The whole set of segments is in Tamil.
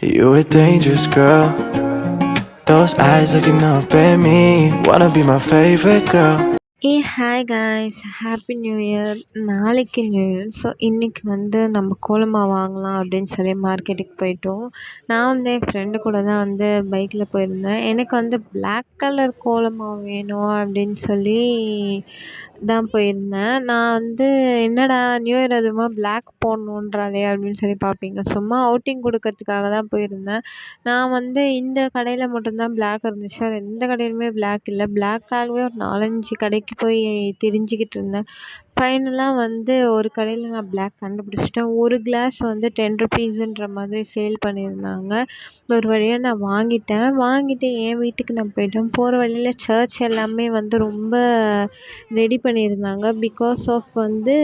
You a dangerous girl. Those eyes looking up at me. Wanna be my favorite girl. Hi guys happy new year நாளைக்கு நியூ இயர் ஸோ இன்றைக்கி வந்து நம்ம கோலமா வாங்கலாம் அப்படின்னு சொல்லி மார்க்கெட்டுக்கு போயிட்டோம். நான் வந்து என் ஃப்ரெண்டு கூட தான் வந்து பைக்கில் போயிருந்தேன். எனக்கு வந்து பிளாக் கலர் கோலமா வேணும் அப்படின்னு சொல்லி தான் போயிருந்தேன். நான் வந்து என்னடா நியூ இயர் அதுவுமா பிளாக் போடணுன்றாளே அப்படின்னு சொல்லி பார்ப்பீங்க. சும்மா அவுட்டிங் கொடுக்கறதுக்காக தான் போயிருந்தேன். நான் வந்து இந்த கடையில் மட்டும்தான் பிளாக் இருந்துச்சு. அது எந்த கடையிலுமே பிளாக் இல்லை. பிளாக்காகவே ஒரு நாலஞ்சு கடைக்கு போய் போய் திரிஞ்சுக்கிட்டு இருந்தேன். ஃபைனலாக வந்து ஒரு கடையில் நான் பிளாக் கண்டுபிடிச்சிட்டேன். ஒரு கிளாஸ் வந்து டென் ருபீஸுன்ற மாதிரி சேல் பண்ணியிருந்தாங்க. ஒரு வழியாக நான் வாங்கிட்டேன். வாங்கிட்டு என் வீட்டுக்கு நான் போயிட்டேன். போகிற வழியில் சர்ச் எல்லாமே வந்து ரொம்ப ரெடி பண்ணியிருந்தாங்க. பிகாஸ் ஆஃப் வந்து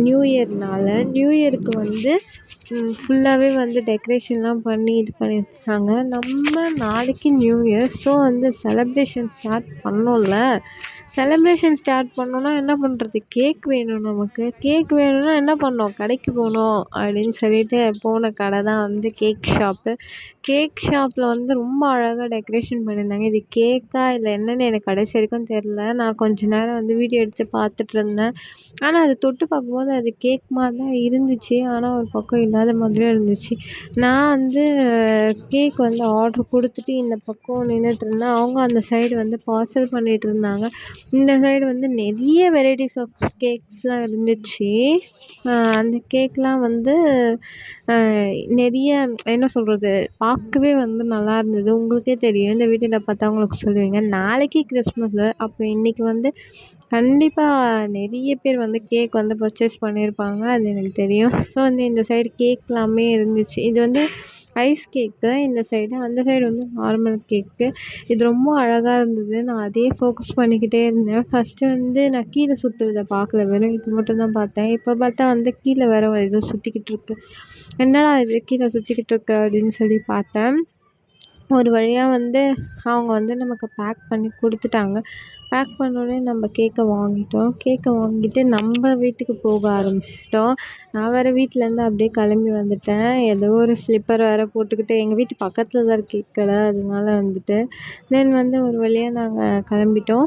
நியூ இயர்னால் நியூ இயருக்கு வந்து ஃபுல்லாகவே வந்து டெக்கரேஷன்லாம் பண்ணி இது பண்ணியிருக்காங்க நம்ம நாளைக்கு நியூ இயர் ஸோ வந்து செலப்ரேஷன் ஸ்டார்ட் பண்ணோம்ல. செலப்ரேஷன் ஸ்டார்ட் பண்ணோன்னா என்ன பண்ணுறது கேக் வேணும் நமக்கு. கேக் வேணும்னா என்ன பண்ணோம்? கடைக்கு போகணும் அப்படின்னு சொல்லிட்டு போன கடை தான் வந்து கேக் ஷாப்பு கேக் ஷாப்பில் வந்து ரொம்ப அழகாக டெக்கரேஷன் பண்ணியிருந்தாங்க. இது கேக்கா இல்லை என்னென்னு எனக்கு கடைசி வரைக்கும் தெரில நான் கொஞ்ச நேரம் வந்து வீடியோ எடுத்து பார்த்துட்டு இருந்தேன். ஆனால் அது தொட்டு பார்க்கும்போது அது கேக் மாதிரி தான் இருந்துச்சு. ஆனால் ஒரு பக்கம் இல்லாத மாதிரியும் இருந்துச்சு. நான் வந்து கேக் வந்து ஆர்ட்ரு கொடுத்துட்டு இந்த பக்கம் நின்றுட்டு இருந்தேன். அவங்க அந்த சைடு வந்து பார்சல் பண்ணிகிட்டு இருந்தாங்க. இந்த சைடு வந்து நிறைய வெரைட்டிஸ் ஆஃப் கேக்ஸ்லாம் இருந்துச்சு. அந்த கேக்லாம் வந்து நிறைய என்ன சொல்கிறது பார்க்கவே வந்து நல்லா இருந்தது. உங்களுக்கே தெரியும். இந்த வீடியோவில் பார்த்தா உங்களுக்கு சொல்லுவீங்க. நாளைக்கு கிறிஸ்மஸ்ஸு அப்போ இன்றைக்கி வந்து கண்டிப்பாக நிறைய பேர் வந்து கேக் வந்து பர்ச்சேஸ் பண்ணியிருப்பாங்க அது எனக்கு தெரியும். ஸோ வந்து இந்த சைடு கேக்லாமே இருந்துச்சு. இது வந்து ஐஸ் கேக்கு இந்த சைடு அந்த சைடு வந்து நார்மல் கேக்கு இது ரொம்ப அழகாக இருந்தது. நான் அதையே ஃபோக்கஸ் பண்ணிக்கிட்டே இருந்தேன். ஃபஸ்ட்டு வந்து நான் கீழே சுற்றுறத பார்க்கல வெறும் இது மட்டும் தான் பார்த்தேன். இப்போ பார்த்தா வந்து கீழே வேறு ஏதோ சுற்றிக்கிட்டு இருக்கு. என்னடா இது? கீழே சுற்றிக்கிட்டு இருக்கு அப்படின்னு சொல்லி பார்த்தேன். ஒரு வழியாக வந்து அவங்க வந்து நமக்கு பேக் பண்ணி கொடுத்துட்டாங்க. பேக் பண்ணோடனே நம்ம கேக்கை வாங்கிட்டோம். கேக்கை வாங்கிட்டு நம்ம வீட்டுக்கு போக ஆரம்பிச்சிட்டோம். நான் வேறு வீட்டிலேருந்து அப்படியே கிளம்பி வந்துட்டேன். ஏதோ ஒரு ஸ்லிப்பர் வேறு போட்டுக்கிட்டு எங்கள் வீட்டு பக்கத்தில் தான் இருக்குது கேக் கடை. அதனால வந்துட்டு தென் வந்து ஒரு வழியாக நாங்கள் கிளம்பிட்டோம்.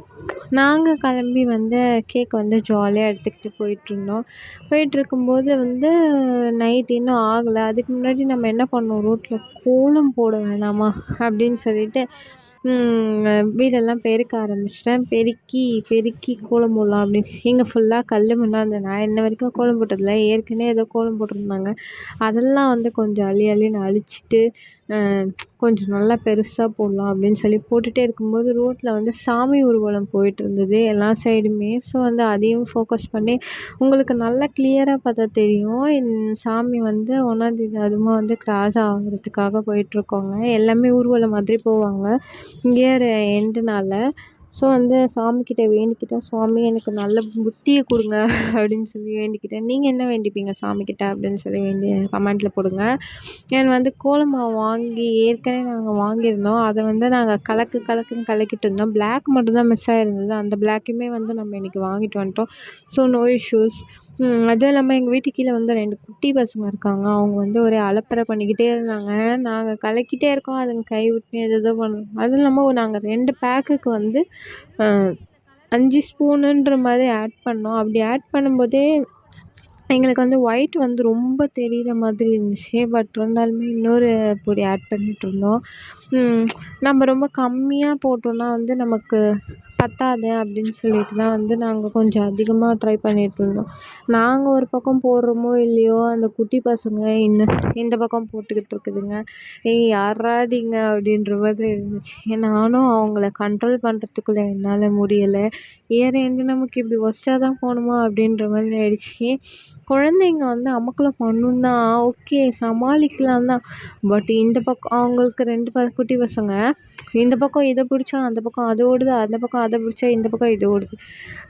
நாங்கள் கிளம்பி வந்து கேக் வந்து ஜாலியாக எடுத்துக்கிட்டு போயிட்டுருந்தோம் போயிட்டுருக்கும்போது வந்து நைட் இன்னும் ஆகலை. அதுக்கு முன்னாடி நம்ம என்ன பண்ணோம்? ரோட்டில் கோலம் போட வேணாமா? அப்படின்னு சொல்லிட்டு வீடெல்லாம் பெருக்க ஆரம்பிச்சிட்டேன். பெருக்கி பெருக்கி கோலம் போடலாம் அப்படின்னு. இங்கே ஃபுல்லாக கல் மண்ணாக இருந்தது நான் இன்ன வரைக்கும் கோலம் போட்டதில்லை. ஏற்கனவே ஏதோ கோலம் போட்டிருந்தாங்க. அதெல்லாம் வந்து கொஞ்சம் அள்ளி அள்ளி நான் அழிச்சிட்டு கொஞ்சம் நல்லா பெருசாக போடலாம் அப்படின்னு சொல்லி போட்டுகிட்டே இருக்கும்போது ரோட்டில் வந்து சாமி ஊர்வலம் போயிட்டுருந்தது எல்லா சைடுமே. ஸோ வந்து அதையும் ஃபோக்கஸ் பண்ணி உங்களுக்கு நல்லா கிளியராக பார்த்தா தெரியும். சாமி வந்து ஒன்றாந்தேதி அதுவுமா வந்து கிராஸ் ஆகிறதுக்காக போயிட்டுருக்கோங்க. எல்லாமே ஊர்வலம் மாதிரி போவாங்க. இயர் எண்டுனால் ஸோ வந்து சாமிக்கிட்ட வேண்டிக்கிட்டேன் சுவாமி எனக்கு நல்ல புத்தியை கொடுங்க அப்படின்னு சொல்லி வேண்டிக்கிட்டேன். நீங்கள் என்ன வேண்டிப்பீங்க சாமிக்கிட்ட அப்படின்னு சொல்லி வேண்டி கமெண்ட்டில் போடுங்க. ஏன் வந்து கோலம் மாவு வாங்கி ஏற்கனவே நாங்கள் வாங்கியிருந்தோம். அதை வந்து நாங்கள் கலக்கு கலக்குன்னு கலக்கிட்டு இருந்தோம். பிளாக் மட்டும்தான் மிஸ் ஆகிருந்தது அந்த பிளாக்குமே வந்து நம்ம இன்றைக்கி வாங்கிட்டு வந்துட்டோம். ஸோ நோ இஷ்யூஸ் அதுவும் இல்லாமல் எங்கள் வீட்டு கீழே வந்து ரெண்டு குட்டி பசங்க இருக்காங்க. அவங்க வந்து ஒரே அலப்பறை பண்ணிக்கிட்டே இருந்தாங்க. நாங்கள் கலக்கிட்டே இருக்கோம். அதுங்க கை விட்டு எதோ பண்ணும் அதுவும் இல்லாமல் நாங்கள் ரெண்டு பேக்குக்கு வந்து அஞ்சு ஸ்பூனுன்ற மாதிரி ஆட் பண்ணோம். அப்படி ஆட் பண்ணும்போதே எங்களுக்கு வந்து ஒயிட் வந்து ரொம்ப தெரிகிற மாதிரி இருந்துச்சு. பட் இருந்தாலுமே இன்னொரு பொடி ஆட் பண்ணிகிட்ருந்தோம் நம்ம ரொம்ப கம்மியாக போட்டோம்னா வந்து நமக்கு பத்தாது அப்படின்னு சொல்லிட்டு தான் வந்து நாங்கள் கொஞ்சம் அதிகமாக ட்ரை பண்ணிகிட்ருந்தோம் நாங்கள் ஒரு பக்கம் போடுறோமோ இல்லையோ அந்த குட்டி பசங்க இன்னும் இந்த பக்கம் போட்டுக்கிட்டு இருக்குதுங்க. ஏய் யார்ரா அப்படின்ற மாதிரி இருந்துச்சு. நானும் அவங்கள கண்ட்ரோல் பண்ணுறதுக்குள்ள என்னால் முடியலை. இயர் எண்டு நமக்கு இப்படி ஒஸ்ட்டாக தான் போகணுமா அப்படின்ற மாதிரி ஆயிடுச்சு. குழந்தைங்க வந்து அமக்கலம் பண்ணும் தான் ஓகே சமாளிக்கலாம் தான். பட் இந்த பக்கம் அவங்களுக்கு ரெண்டு ப குட்டி பசங்க இந்த பக்கம் இதை பிடிச்சா அந்த பக்கம் அது ஓடுது அந்த பக்கம் அதை பிடிச்சா இந்த பக்கம் இது ஓடுது.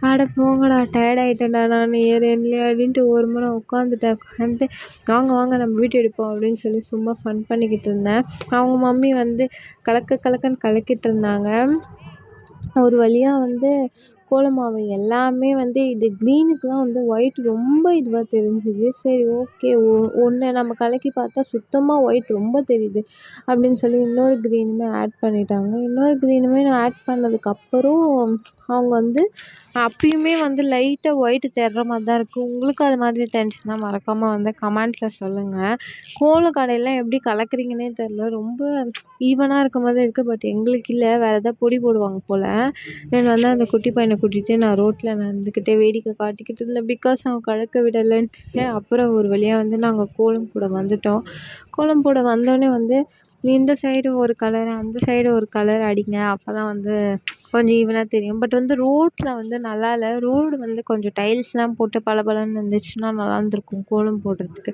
அட போங்கடா டயர்ட் ஆகிட்டேன்டா நான். ஏறு அப்படின்ட்டு ஒரு முறை உட்காந்துட்டேன் உட்காந்துட்டு வாங்க வாங்க நம்ம வீடியோ எடுப்போம் அப்படின்னு சொல்லி சும்மா ஃபன் பண்ணிக்கிட்டு இருந்தேன். அவங்க மம்மி வந்து கலக்க கலக்கன்னு கலக்கிட்டு இருந்தாங்க. ஒரு வழியாக வந்து கோலம் மாவு எல்லாமே வந்து இது க்ரீனுக்குலாம் வந்து ஒயிட் ரொம்ப இதுவாக தெரிஞ்சுது. சரி ஓகே ஒ ஒன்றை நம்ம கலக்கி பார்த்தா சுத்தமாக ஒயிட் ரொம்ப தெரியுது. அப்படின்னு சொல்லி இன்னொரு க்ரீனுமே ஆட் பண்ணிட்டாங்க. இன்னொரு க்ரீனுமே நான் ஆட் பண்ணதுக்கப்புறம் அவங்க வந்து அப்பயுமே வந்து லைட்டாக ஒயிட்டு தெரிற மாதிரி தான் இருக்குது உங்களுக்கு அது மாதிரி டென்ஷனாக மறக்காமல் வந்து கமெண்ட்டில் சொல்லுங்கள் கோலம் கடையெல்லாம் எப்படி கலக்குறீங்கன்னே தெரில ரொம்ப ஈவனாக இருக்க மாதிரி இருக்குது பட் எங்களுக்கு இல்லை. வேறு ஏதாவது பொடி போடுவாங்க போல். நான் வந்து அந்த குட்டி பையனை கூட்டிகிட்டு நான் ரோட்டில் நடந்துக்கிட்டே வேடிக்கை காட்டிக்கிட்டு இருந்தேன். பிகாஸ் அவன் கலக்க விடலைன்ட்டு அப்புறம் ஒரு வழியாக வந்து நாங்கள் கோலம் போட வந்துவிட்டோம் கோலம் போட வந்தோடனே வந்து இந்த சைடு ஒரு கலர் அந்த சைடு ஒரு கலர் அடிங்க. அப்போ தான் வந்து கொஞ்சம் ஈவனாக தெரியும். பட் வந்து ரோட்டில் வந்து நல்லா இல்லை. ரோடு வந்து கொஞ்சம் டைல்ஸ்லாம் போட்டு பளபளன்னு இருந்துச்சுன்னா நல்லா இருந்திருக்கும் கோலம் போடுறதுக்கு.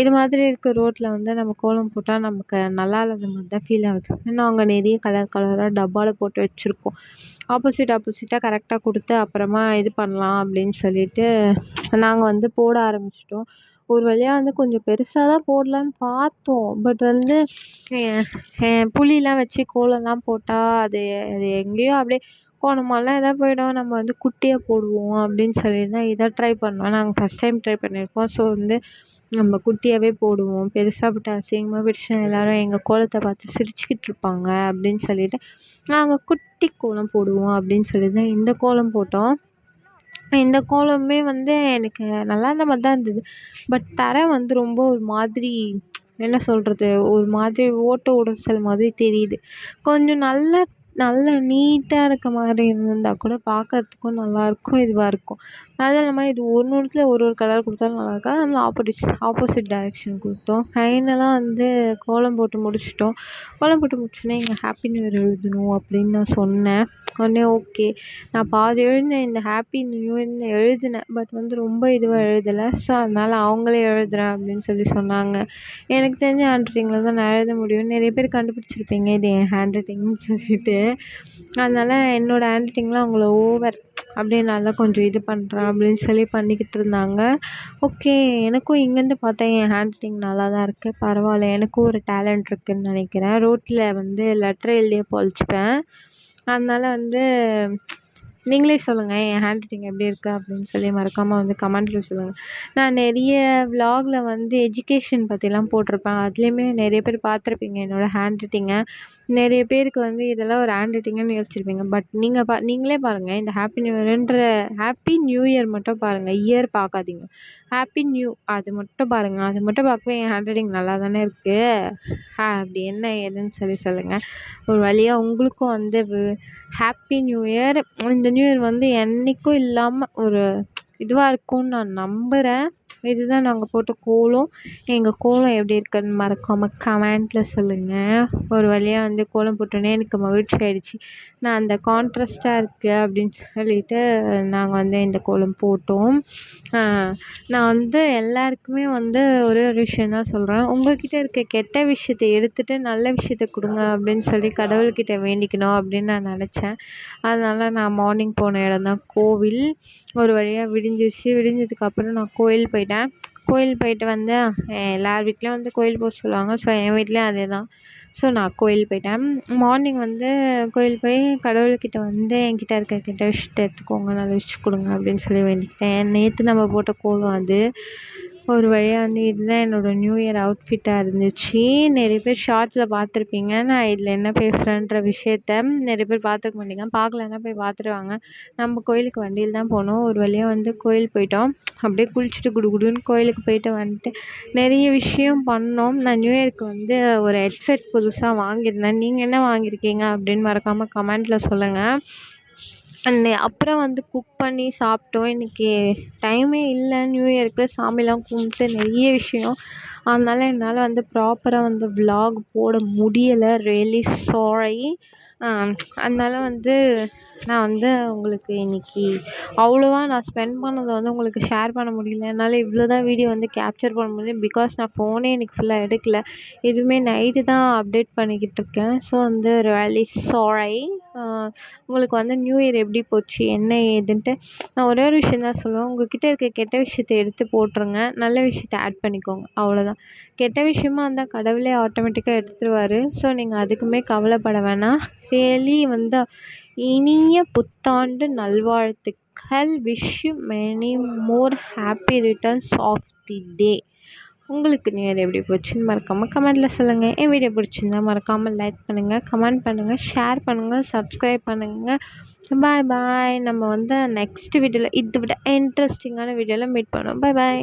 இது மாதிரி இருக்க ரோட்டில் வந்து நம்ம கோலம் போட்டால் நமக்கு நல்லா இல்லாத மாதிரி தான் ஃபீல் ஆகுது. ஏன்னா அங்கே நிறைய கலர் கலராக டப்பாவில் போட்டு வச்சுருக்கோம். ஆப்போசிட் ஆப்போசிட்டாக கரெக்டாக கொடுத்து அப்புறமா இது பண்ணலாம் அப்படின்னு சொல்லிட்டு நாங்கள் வந்து போட ஆரம்பிச்சிட்டோம். ஒரு வழியாக வந்து கொஞ்சம் பெருசாக தான் போடலான்னு பார்த்தோம். பட் வந்து புளிலாம் வச்சு கோலம்லாம் போட்டால் அது அது எங்கேயோ அப்படியே கோணமாலாம் எதாவது போயிடும். நம்ம வந்து குட்டியாக போடுவோம் அப்படின்னு சொல்லி தான் இதை ட்ரை பண்ணோம். நாங்கள் ஃபஸ்ட் டைம் ட்ரை பண்ணியிருக்கோம். ஸோ வந்து நம்ம குட்டியாகவே போடுவோம். பெருசாக போட்டு அசிங்கமாக போயிடுச்சுன்னா எல்லோரும் எங்கள் கோலத்தை பார்த்து சிரிச்சுக்கிட்டு இருப்பாங்க அப்படின்னு சொல்லிட்டு நாங்கள் குட்டி கோலம் போடுவோம் அப்படின்னு சொல்லி தான் இந்த கோலம் போட்டோம். இந்த கோலமுமே வந்து எனக்கு நல்லா இருந்த மாதிரி தான் இருந்தது. பட் தரை வந்து ரொம்ப ஒரு மாதிரி என்ன சொல்கிறது ஒரு மாதிரி ஓட்டை உடச்சல் மாதிரி தெரியுது. கொஞ்சம் நல்ல நல்ல நீட்டாக இருக்க மாதிரி இருந்தால் கூட பார்க்கறதுக்கும் நல்லாயிருக்கும் இதுவாக இருக்கும். அதுவும் இல்லாமல் இது ஒன்று ஒன்றுத்துல ஒரு ஒரு கலர் கொடுத்தாலும் நல்லா அதனால் அதனால ஆப்போடிஸ் ஆப்போசிட் டைரெக்ஷன் கொடுத்தோம். ஃபைனலாக வந்து கோலம் போட்டு முடிச்சிட்டோம். கோலம் போட்டு முடிச்சோடனே எங்கள் ஹாப்பி நியூ இயர் எழுதணும் அப்படின்னு நான் சொன்னேன். உடனே ஓகே நான் பாதி எழுதினேன் இந்த ஹாப்பி நியூ இயர்னு எழுதினேன். பட் வந்து ரொம்ப இதுவாக எழுதலை. ஸோ அதனால் அவங்களே எழுதுறேன் அப்படின்னு சொல்லி சொன்னாங்க. எனக்கு தெரிஞ்ச ஹேண்ட் ரைட்டிங்கில் தான் நான் எழுத முடியும். நிறைய பேர் கண்டுபிடிச்சிருப்பீங்க இது என் ஹேண்ட் ரைட்டிங்னு சொல்லிட்டு. அதனால் என்னோடய ஹேண்ட் ரைட்டிங்லாம் அவங்கள ஓவர் அப்படியே நல்லா கொஞ்சம் இது பண்ணுறேன் அப்படின்னு சொல்லி பண்ணிக்கிட்டு இருந்தாங்க. ஓகே எனக்கும் இங்கேருந்து பார்த்தா என் ஹேண்ட் ரைட்டிங் நல்லா தான் இருக்குது பரவாயில்ல எனக்கும் ஒரு டேலண்ட் இருக்குதுன்னு நினைக்கிறேன். ரோட்டில் வந்து லெட்டர் எழுதியே பொழைச்சிப்பேன். அதனால் வந்து நீங்களே சொல்லுங்கள் என் ஹேண்ட் ரைட்டிங் எப்படி இருக்குது அப்படின்னு சொல்லி மறக்காமல் வந்து கமெண்ட்டில் சொல்லுங்கள் நான் நிறைய விலாகில் வந்து எஜுகேஷன் பற்றிலாம் போட்டிருப்பேன். அதுலேயுமே நிறைய பேர் பார்த்துருப்பீங்க என்னோடய ஹேண்ட் ரைட்டிங்கை நிறைய பேருக்கு வந்து இதெல்லாம் ஒரு ஹேண்ட் ரைட்டிங்குன்னு யோசிச்சிருப்பீங்க. பட் நீங்கள் பா நீங்களே பாருங்கள் இந்த ஹாப்பி நியூ இயருன்ற ஹாப்பி நியூ இயர் மட்டும் பாருங்கள் இயர் பார்க்காதீங்க. ஹாப்பி நியூ அது மட்டும் பாருங்கள் அது மட்டும் பார்க்கவே என் ஹேண்ட் ரைட்டிங் நல்லா தானே இருக்குது அப்படி என்ன ஏதுன்னு சொல்லி சொல்லுங்கள் ஒரு வழியாக உங்களுக்கும் வந்து ஹாப்பி நியூ இயர் இந்த நியூ இயர் வந்து என்றைக்கும் இல்லாமல் ஒரு இதுவாக இருக்கும்னு நான் நம்புகிறேன் இதுதான் நாங்கள் போட்ட கோலம். எங்கள் கோலம் எப்படி இருக்குதுன்னு மறக்காமல் கமெண்ட்டில் சொல்லுங்கள் ஒரு வழியாக வந்து கோலம் போட்டோன்னே எனக்கு மகிழ்ச்சி ஆயிடுச்சு. நான் அந்த கான்ட்ராஸ்ட்டாக இருக்குது அப்படின்னு சொல்லிட்டு நாங்கள் வந்து இந்த கோலம் போட்டோம். நான் வந்து எல்லாருக்குமே வந்து ஒரே ஒரு விஷயம் தான் சொல்கிறேன் உங்கள்கிட்ட இருக்க கெட்ட விஷயத்த எடுத்துகிட்டு நல்ல விஷயத்த கொடுங்க அப்படின்னு சொல்லி கடவுள்கிட்ட வேண்டிக்கணும் அப்படின்னு நான் நினச்சேன். அதனால் நான் மார்னிங் போன இடம் தான் கோவில். ஒரு வழியாக விடிஞ்சிருச்சு. விடிஞ்சதுக்கப்புறம் நான் கோயில் போயிட்டேன். கோயில் போயிட்டு வந்து எல்லார் வீட்லேயும் வந்து கோயில் போக சொல்லுவாங்க. ஸோ என் வீட்லேயும் அதே தான் ஸோ நான் கோயில் போயிட்டேன். மார்னிங் வந்து கோயில் போய் கடவுள்கிட்ட வந்து என்கிட்ட இருக்க கெட்ட விஷயத்த எடுத்துக்கோங்க. நல்ல விஷயம் கொடுங்க அப்படின்னு சொல்லி வேண்டிக்கிட்டேன். நேற்று நம்ம போட்ட கோலம் அது. ஒரு வழியாக வந்து இதுதான் என்னோடய நியூ இயர் அவுட்ஃபிட்டாக இருந்துச்சு. நிறைய பேர் ஷார்ட்ஸில் பார்த்துருப்பீங்க. நான் இதில் என்ன பேசுகிறேன்ற விஷயத்த நிறைய பேர் பார்த்துருக்க மாட்டீங்க பார்க்கலன்னா போய் பார்த்துட்டு வாங்க நம்ம கோயிலுக்கு வண்டியில் தான் போனோம். ஒரு வழியாக வந்து கோயில் போயிட்டோம். அப்படியே குளிச்சுட்டு குடு குடுன்னு கோயிலுக்கு போயிட்டு வந்துட்டு நிறைய விஷயம் பண்ணோம். நான் நியூ இயருக்கு வந்து ஒரு ஹெட்செட் புதுசாக வாங்கியிருந்தேன். நீங்கள் என்ன வாங்கியிருக்கீங்க அப்படின்னு மறக்காமல் கமெண்ட்டில் சொல்லுங்கள் அண்ட் அப்புறம் வந்து குக் பண்ணி சாப்பிட்டோம். இன்றைக்கி டைமே இல்லை. நியூ இயருக்கு சாமிலாம் கும்பிட்டு நிறைய விஷயம். அதனால என்னால் வந்து ப்ராப்பராக வந்து விலாக் போட முடியலை. ரியலி சாரி அதனால வந்து நான் வந்து உங்களுக்கு இன்னைக்கு அவ்வளோவா நான் ஸ்பெண்ட் பண்ணதை வந்து உங்களுக்கு ஷேர் பண்ண முடியல. என்னால் இவ்வளோ தான் வீடியோ வந்து கேப்சர் பண்ண முடியும் பிகாஸ் நான் ஃபோனே இன்றைக்கி ஃபுல்லாக எடுக்கல. எதுவுமே நைட்டு தான் அப்டேட் பண்ணிக்கிட்டு இருக்கேன். ஸோ வந்து ரியலி சாரி உங்களுக்கு வந்து நியூ இயர் எப்படி போச்சு? என்ன ஏதுன்ட்டு நான் ஒரே ஒரு விஷயம் தான் சொல்லுவேன். உங்கள்கிட்ட இருக்க கெட்ட விஷயத்தை எடுத்து போட்டுருங்க. நல்ல விஷயத்தை ஆட் பண்ணிக்கோங்க. அவ்வளோதான் கெட்ட விஷயமா இருந்தால் கடவுளே ஆட்டோமேட்டிக்காக எடுத்துருவார். ஸோ நீங்கள் அதுக்குமே கவலைப்பட வேணாம். ரியலி வந்து இனிய புத்தாண்டு நல்வாழ்த்துக்கள். Wish you many more happy returns of the day உங்களுக்கு நேரம் எப்படி போச்சுன்னு மறக்காமல் கமெண்ட்டில் சொல்லுங்கள் என் வீடியோ பிடிச்சிருந்தா மறக்காமல் லைக் பண்ணுங்கள் கமெண்ட் பண்ணுங்கள் ஷேர் பண்ணுங்கள் சப்ஸ்கிரைப் பண்ணுங்கள் பாய் பாய் நம்ம வந்து நெக்ஸ்ட் வீடியோவில் இதை விட இன்ட்ரெஸ்டிங்கான வீடியோவில் மீட் பண்ணுவோம். பாய் பாய்